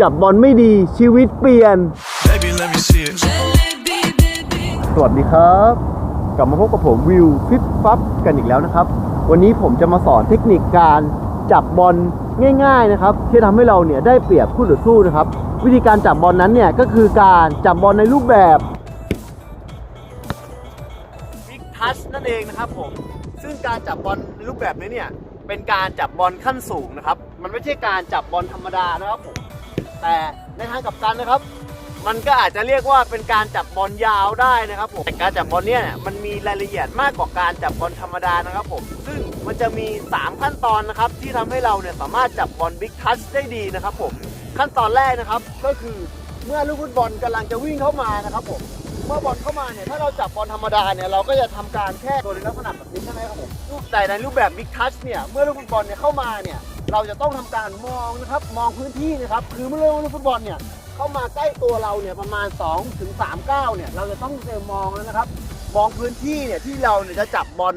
จับบอลไม่ดีชีวิตเปลี่ยน Baby, let me see it. สวัสดีครับ กลับมาพบกับผมวิวฟิตฟับกันอีกแล้วนะครับ วันนี้ผมจะมาสอนเทคนิคการจับบอลง่าย ๆนะครับ ที่ทำให้เราเนี่ยได้เปรียบคู่ต่อสู้นะครับ วิธีการจับบอลนั้นเนี่ยก็คือการจับบอลในรูปแบบบิ๊กทัชนั่นเองนะครับผม ซึ่งการจับบอลในรูปแบบนี้เนี่ยเป็นการจับบอลขั้นสูงนะครับ มันไม่ใช่การจับบอลธรรมดานะครับผม แต่ในทางกลับกันนะครับ มันก็อาจจะเรียกว่าเป็นการจับบอลยาวได้นะครับผมแต่การจับบอลเนี่ยมันมีรายละเอียดมากกว่าการจับบอลธรรมดานะครับผมซึ่งมันจะมี 3 ขั้นตอนนะครับที่ทำให้เราเนี่ยสามารถจับบอลบิ๊กทัชได้ดีนะครับผมขั้นตอนแรกนะครับก็คือเมื่อลูกฟุตบอลกำลังจะวิ่งเข้ามานะครับผมเมื่อบอลเข้ามาเนี่ยถ้าเราจับบอลธรรมดาเนี่ยเราก็จะทำการแค่ตัวในลักษณะแบบนี้ใช่ไหมครับผมรูปแต่ในรูปแบบบิ๊กทัชเนี่ยเมื่อลูกฟุตบอลเนี่ยเข้ามาเนี่ย เราจะต้องทำการมองนะครับ มองพื้นที่นะครับ คือเมื่อเลูกฟุตบอลเนี่ยเข้ามาใกล้ตัวเราเนี่ยประมาณ2ถึง3ก้าวเนี่ยเราจะต้องเจอมองแล้วนะครับ มองพื้นที่เนี่ยที่เราเนี่ยจะจับบอล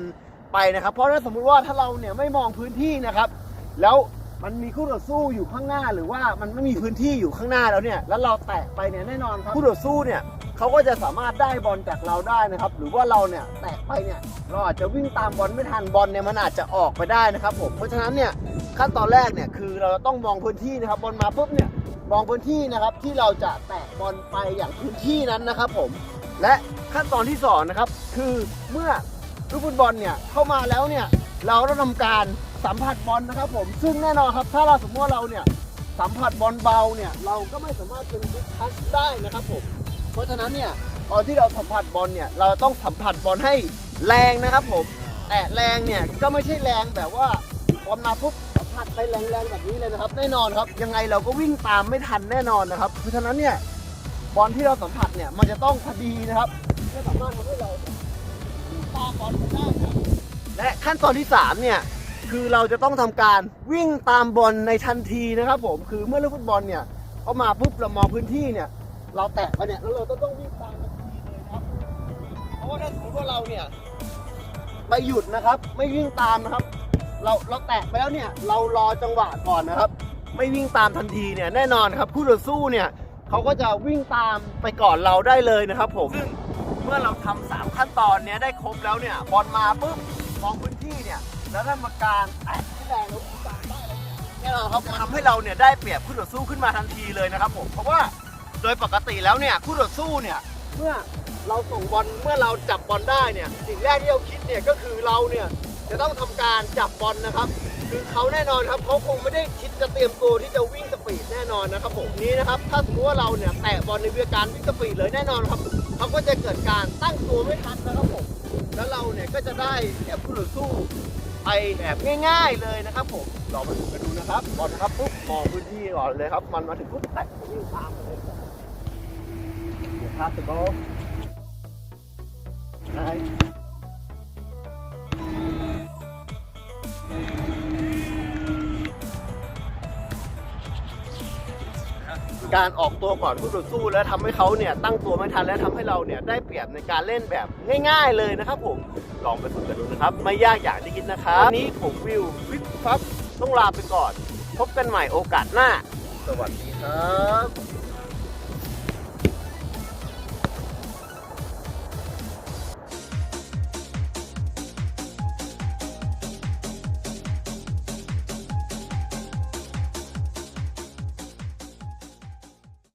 ไปนะครับ เพราะถ้าสมมุติว่าถ้าเราเนี่ยไม่มองพื้นที่นะครับ แล้วมันมีคู่ต่อสู้อยู่ข้างหน้า หรือว่ามันไม่มีพื้นที่อยู่ข้างหน้าแล้วเนี่ยแล้วเราแตะไปเนี่ยแน่นอนครับคู่ต่อสู้เนี่ยเขาก็จะสามารถได้บอลจากเราได้นะครับ หรือว่าเราเนี่ยแตะไปเนี่ยเราอาจจะวิ่งตามบอลไม่ทันบอลเนี่ยมันอาจจะออกไปได้นะครับผมเพราะฉะนั้นเนี่ย ขั้นตอนแรกเนี่ยคือเราต้องมองพื้นที่นะครับบอลมาปุ๊บเนี่ยมองพื้นที่นะครับที่เราจะแตะบอลไปอย่างพื้นที่นั้นนะครับผม และขั้นตอนที่สองนะครับคือเมื่อลูกฟุตบอลเนี่ยเข้ามาแล้วเนี่ยเราต้องทำการสัมผัสบอลนะครับผมซึ่งแน่นอนครับถ้าเราสมมติว่าเราเนี่ยสัมผัสบอลเบาเนี่ยเราก็ไม่สามารถเป็นบิ๊กทัชได้นะครับผมเพราะฉะนั้นเนี่ยตอนที่เราสัมผัสบอลเนี่ยเราต้องสัมผัสบอลให้แรงนะครับผมแต่แรงเนี่ยก็ไม่ใช่แรงแบบว่าบอลมาปุ๊บ สัมผัสไปแรงๆแบบนี้เลยนะครับแน่นอนครับ ยังไงเราก็วิ่งตามไม่ทันแน่นอนนะครับ เพราะฉะนั้นเนี่ยบอลที่เราสัมผัสเนี่ยมันจะต้องพอดีนะครับไม่สามารถทำให้เราตามบอลไปได้ครับและขั้นตอนที่สามเนี่ยคือเราจะต้องทำการวิ่งตามบอลในทันทีนะครับผมคือเมื่อลูกฟุตบอลเนี่ยเขามาปุ๊บเรามองพื้นที่เนี่ย เราแตะไปเนี่ยแล้วเราก็ต้องวิ่งตามทันทีเลยครับเพราะว่าถ้าสมมติว่าเราเนี่ยไปหยุดนะครับ ไม่วิ่งตามนะครับ เราเราแตะไปแล้วเนี่ยเรารอจังหวะก่อนนะครับ ไม่วิ่งตามทันทีเนี่ยแน่นอนครับคู่ต่อสู้เนี่ยเขาก็จะวิ่งตามไปก่อนเราได้เลยนะครับผมซึ่งเมื่อเราทำสามขั้นตอนเนี้ยได้ครบแล้วเนี่ยบอลมาปุ๊บมองพื้นที่เนี่ยแล้วทำการแตะที่แรงล้ววิ่งตามได้เลยเนี่ยแน่นอนครับทำให้เราเนี่ยได้เปรียบคู่ต่อสู้ขึ้นมาทันทีเลยนะครับผมเพราะว่าโดยปกติแล้วเนี่ยคู่ต่อสู้เนี่ยเมื่อเราส่งบอลเมื่อเราจับบอลได้เนี่ยสิ่งแรกที่เราคิดเนี่ยก็คือเราเนี่ย จะต้องทำการจับบอลนะครับ คือเขาแน่นอนครับเขาคงไม่ได้คิดจะเตรียมตัวที่จะวิ่งสปีดแน่นอนนะครับผมนี้นะครับถ้าสมมติว่าเราเนี่ยแตะบอลในเวิธีการวิ่งสปีดเลยแน่นอนครับเขาก็จะเกิดการตั้งตัวไม่ทันนะครับผมแล้วเราเนี่ยก็จะได้เทียบคู่ต่อสู้ไปแบบง่ายๆเลยนะครับผมลองมาดูกันดูนะครับบอลนะครับปุ๊บมองพื้นที่ก่อนเลยครับ มันมาถึงปุ๊บแตะวิ่งตามเลยเดี๋ยวพาสบอลไการออกตัวก่อนผู้ต่อสู้ และทำให้เขาเนี่ยตั้งตัวไม่ทันและทำให้เราเนี่ยได้เปรียบในการเล่นแบบง่าย ๆ เลยนะครับผมลองไปฝึกกันดูนะครับ ไม่ยากอย่างที่คิดนะครับวันนี้ผมวิววิทฟับต้องลาไปก่อน พบกันใหม่โอกาสหน้า สวัสดีครับ